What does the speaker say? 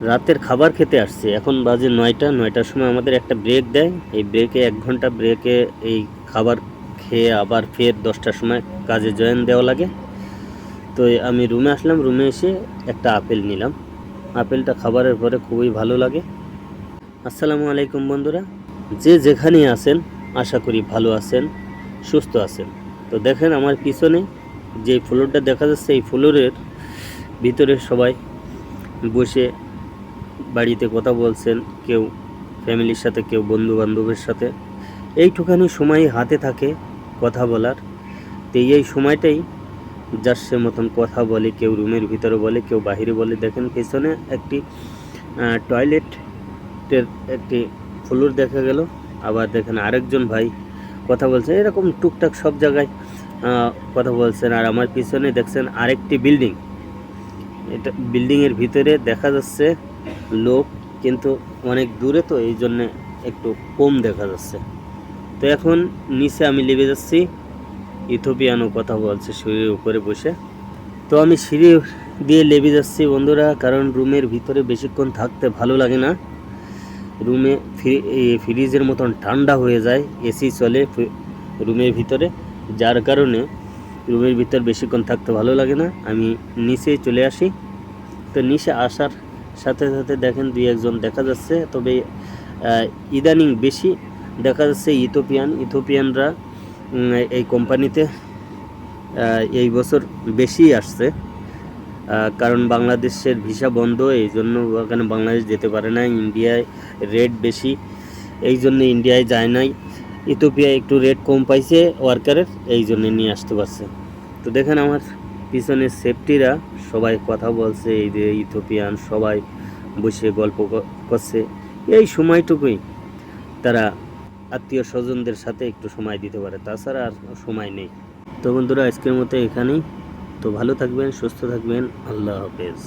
রাতের খাবার খেতে আসছে। এখন বাজে নয়টা। নয়টার সময় আমাদের একটা ব্রেক দেয়। এই ব্রেকে এক ঘণ্টা ব্রেকে এই খাবার খেয়ে আবার ফের দশটার সময় কাজে জয়েন দেওয়া লাগে। তো আমি রুমে আসলাম। রুমে এসে একটা আপেল নিলাম। আপেলটা খাবারের পরে খুবই ভালো লাগে। আসসালামু আলাইকুম বন্ধুরা। যে যেখানেই আছেন, আশা করি ভালো আছেন, সুস্থ আছেন। তো দেখেন আমার পিছনে যে ফ্লোরটা দেখা যাচ্ছে, এই ফ্লোরের ভিতরে সবাই বসে বাড়িতে কথা বলছেন কেউ ফ্যামিলির সাথে, কেউ বন্ধু বান্ধবের সাথে। এইটুখানি সময় হাতে থাকে কথা বলার। তো এই সময়টাই যার সে মতন কথা বলে, কেউ রুমের ভিতরে বলে, কেউ বাহিরে বলে। দেখেন পেছনে একটি টয়লেটের একটি ফ্লোর দেখা গেল। আবার দেখেন আরেকজন ভাই কথা বলছেন এরকম টুকটাক সব জায়গায় কথা বলছেন। আর আমার পিছনে দেখছেন আরেকটি বিল্ডিং এটা বিল্ডিংয়ের ভিতরে দেখা যাচ্ছে লোক, কিন্তু অনেক দূরে তো, এই জন্যে একটু কম দেখা যাচ্ছে। তো এখন নিচে আমি লেগে যাচ্ছি। ইথোপিয়ানও কথা বলছে সিঁড়ির উপরে বসে। তো আমি সিঁড়ি দিয়ে লেবে যাচ্ছি বন্ধুরা, কারণ রুমের ভিতরে বেশিক্ষণ থাকতে ভালো লাগে না। রুমে ফ্রিজের মতন ঠান্ডা হয়ে যায় এসি চলে রুমের ভিতরে। যার কারণে রুমের ভিতর বেশিক্ষণ থাকতে ভালো লাগে না। আমি নিচে চলে আসি। তো নিচে আসার সাথে সাথে দেখেন দুই একজন দেখা যাচ্ছে, তবে ইদানিং বেশি দেখা যাচ্ছে ইথোপিয়ান ইথোপিয়ানরা এই কোম্পানিতে এই বছর বেশি আসছে কারণ বাংলাদেশের ভিসা বন্ধ, এই জন্য ওখানে বাংলাদেশ যেতে পারে না, ইন্ডিয়ায় রেট বেশি, এই জন্য ইন্ডিয়ায় যায় নাই। ইথোপিয়ায় একটু রেট কম পাইছে ওয়ার্কারের এই জন্য নিয়ে আসতে পারছে। তো দেখেন আমার পিছনে সেফটিরা সবাই কথা বলছে, এই যে ইথোপিয়ান সবাই বসে গল্প করছে। এই সময়টুকুই তারা আত্মীয় স্বজনদের সাথে একটু সময় দিতে পারে, তাছাড়া আর সময় নেই। তো বন্ধুরা, আজকের মতো এখানেই। তো ভালো থাকবেন, সুস্থ থাকবেন। আল্লাহ হাফেজ।